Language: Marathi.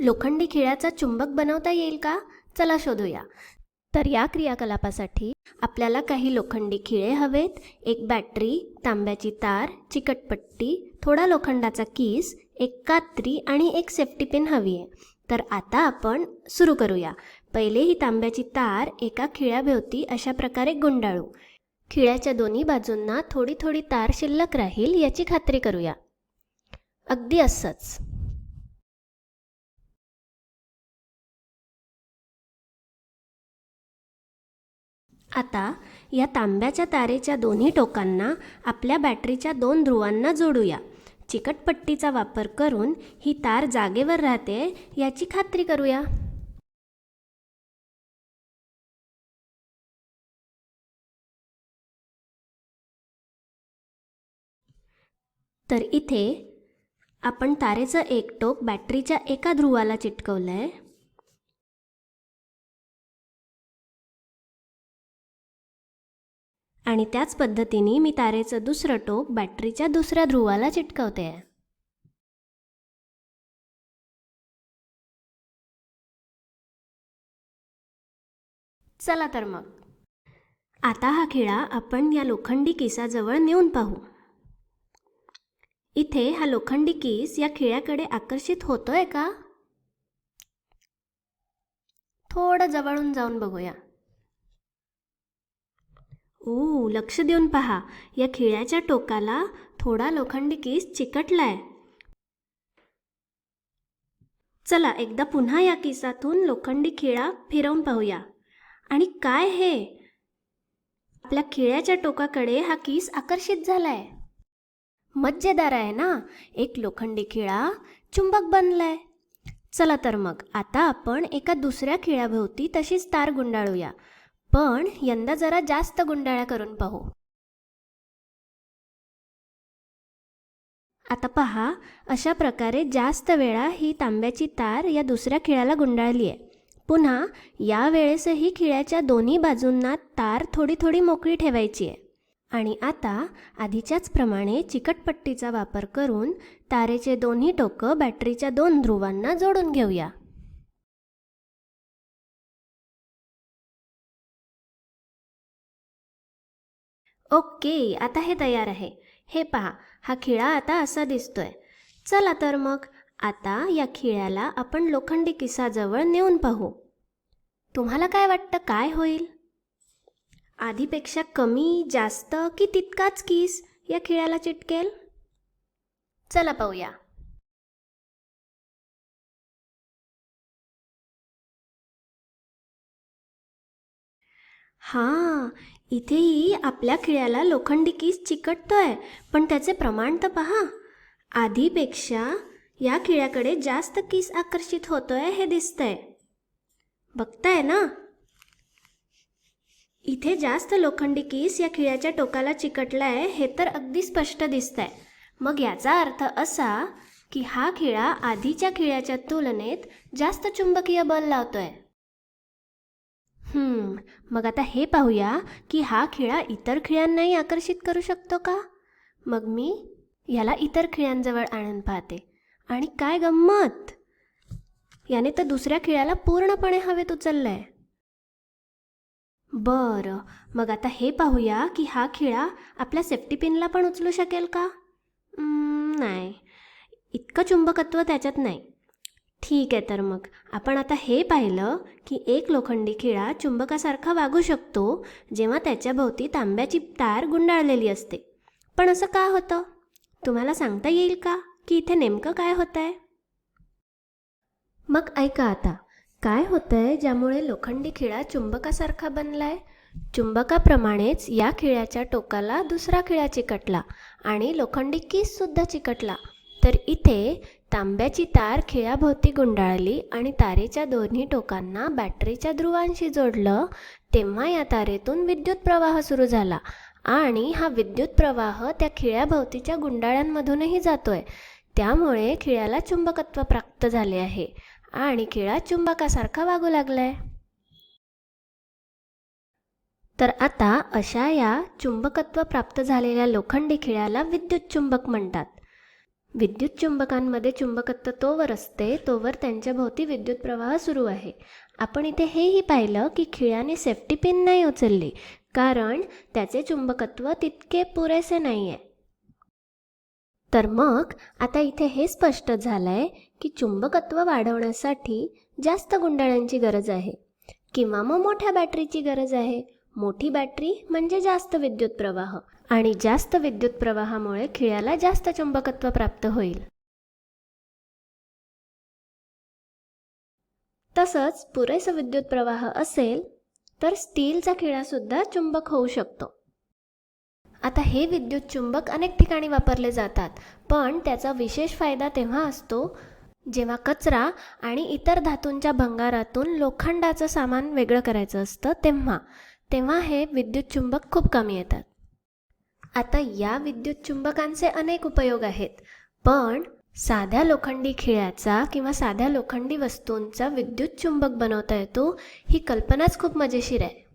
लोखंडी खिळ्याचा चुंबक बनवता येईल का? चला शोधूया. तर या क्रियाकलापासाठी आपल्याला काही लोखंडी खिळे हवेत. एक बॅटरी तांब्याची तार चिकटपट्टी थोडा लोखंडाचा कीस एक कात्री आणि एक सेफ्टी पिन हवी आहे. तर आता आपण सुरू करूया. पहिले ही तांब्याची तार एका खिळ्याभोवती अशा प्रकारे गुंडाळू. खिळ्याच्या दोन्ही बाजूंना थोडी थोडी तार शिल्लक राहील याची खात्री करूया. अगदी असंच. आता या तांब्याच्या तारेच्या दोन्ही टोकांना आपल्या बॅटरीच्या दोन ध्रुवांना जोडूया. चिकटपट्टीचा वापर करून ही तार जागेवर राहते याची खात्री करूया. तर इथे आपण तारेचं एक टोक बॅटरीच्या एका ध्रुवाला चिटकवलं आहे आणि त्याच पद्धतीने मी तारेचं दुसरं टोक बॅटरीच्या दुसऱ्या ध्रुवाला चिटकवते. आहे चला तर मग. आता हा खिळा आपण या लोखंडी किसाजवळ नेऊन पाहू. इथे हा लोखंडी केस या खिळ्याकडे आकर्षित होतोय का? थोडं जवळून जाऊन बघूया. ओ लक्ष देऊन पहा. या खिळ्याच्या टोकाला थोडा लोखंडी केस चिकटलाय. चला एकदा पुन्हा या केसातून लोखंडी खिळा फिरवून पाहूया. आणि काय हे? आपल्या खिळ्याच्या टोकाकडे हा केस आकर्षित झालाय. मज्जेदार आहे ना? एक लोखंडी खिळा चुंबक बनलाय. चला तर मग आता आपण एका दुसऱ्या खिळ्याभोवती तशीच तार गुंडाळूया. पण यंदा जरा जास्त गुंडाळ्या करून पाहू. आता पहा अशा प्रकारे जास्त वेळा ही तांब्याची तार या दुसऱ्या खिळ्याला गुंडाळली आहे पुन्हा या वेळेसही खिळ्याच्या दोन्ही बाजूंना तार थोडी थोडी मोकळी ठेवायची आहे आणि आता आधीच्याच प्रमाणे चिकटपट्टीचा वापर करून तारेचे दोन्ही टोकं बॅटरीच्या दोन ध्रुवांना जोडून घेऊया. ओके आता हे तयार आहे. हे पहा हा खिळा आता असा दिसतोय. चला तर मग आता या खिळ्याला आपण लोखंडी किसाजवळ नेऊन पाहू. तुम्हाला काय वाटतं काय होईल? आधीपेक्षा कमी जास्त की तितकाच किस या खिळ्याला चिटकेल? चला पाहूया. हां इथेही आपल्या खिळ्याला लोखंडी किस चिकटतोय पण त्याचे प्रमाण तर पहा. आधीपेक्षा या खिळ्याकडे जास्त कीस आकर्षित होतोय हे दिसतंय. बघताय ना? इथे जास्त लोखंडी किस या खिळ्याच्या टोकाला चिकटलाय हे तर अगदी स्पष्ट दिसतंय. मग याचा अर्थ असा की हा खिळा आधीच्या खिळ्याच्या तुलनेत जास्त चुंबकीय बल लावतोय. मग आता हे पाहूया की हा खिळा इतर खिळ्यांनाही आकर्षित करू शकतो का? मग मी याला इतर खिळ्यांजवळ आणून पाहते. आणि काय गंमत? याने तर दुसऱ्या खिळ्याला पूर्णपणे हवेत उचललंय. बरं मग आता हे पाहूया की हा खिळा आपल्या सेफ्टी पिनला पण उचलू शकेल का? नाही. इतकं चुंबकत्व त्याच्यात नाही. ठीक आहे तर मग. आपण आता हे पाहिलं की एक लोखंडी खिळा चुंबकासारखा वागू शकतो जेव्हा त्याच्याभोवती तांब्याची तार गुंडाळलेली असते. पण असं का होतं? तुम्हाला सांगता येईल का? की इथे नेमकं काय होतं आहे मग ऐका आता. काय होतंय ज्यामुळे लोखंडी खिळा चुंबकासारखा बनलाय? चुंबकाप्रमाणेच या खिळ्याच्या टोकाला दुसरा खिळा चिकटला आणि लोखंडी कीससुद्धा चिकटला. तर इथे तांब्याची तार खिळ्याभोवती गुंडाळली आणि तारेच्या दोन्ही टोकांना बॅटरीच्या ध्रुवांशी जोडलं तेव्हा या तारेतून विद्युत प्रवाह सुरू झाला. आणि हा विद्युत प्रवाह त्या खिळ्याभोवतीच्या गुंडाळ्यांमधूनही जातोय. त्यामुळे खिळ्याला चुंबकत्व प्राप्त झाले आहे. आणि खिळा चुंबकासारखा वागू लागलाय. तर आता अशा या चुंबकत्व प्राप्त झालेल्या लोखंडी खिळ्याला विद्युत चुंबक म्हणतात. विद्युत चुंबकांमध्ये चुंबकत्व तोवर असते तोवर त्यांच्या भोवती विद्युत प्रवाह सुरू आहे. आपण इथे हेही पाहिलं की खिळ्याने सेफ्टी पिन नाही उचलली कारण त्याचे चुंबकत्व तितके पुरेसे नाही आहे तर मग आता इथे हे स्पष्ट झालं आहे की चुंबकत्व वाढवण्यासाठी जास्त गुंडाळ्यांची गरज आहे किंवा मग मोठ्या बॅटरीची गरज आहे. मोठी बॅटरी म्हणजे जास्त विद्युत प्रवाह. आणि जास्त विद्युत प्रवाहामुळे खिळ्याला जास्त चुंबकत्व प्राप्त होईल. तसंच पुरेसा विद्युत प्रवाह असेल तर स्टीलचा खिळासुद्धा चुंबक होऊ शकतो. आता हे विद्युत चुंबक अनेक ठिकाणी वापरले जातात पण त्याचा विशेष फायदा तेव्हा असतो जेव्हा कचरा आणि इतर धातूंच्या भंगारातून लोखंडाचं सामान वेगळं करायचं असतं तेव्हा. तेव्हा हे विद्युत चुंबक खूप कमी येतात. आता या विद्युत चुंबकांचे अनेक उपयोग आहेत. पण साध्या लोखंडी खिळ्याचा किंवा साध्या लोखंडी वस्तूंचा विद्युत चुंबक बनवता येतो ही कल्पनाच खूप मजेशीर आहे.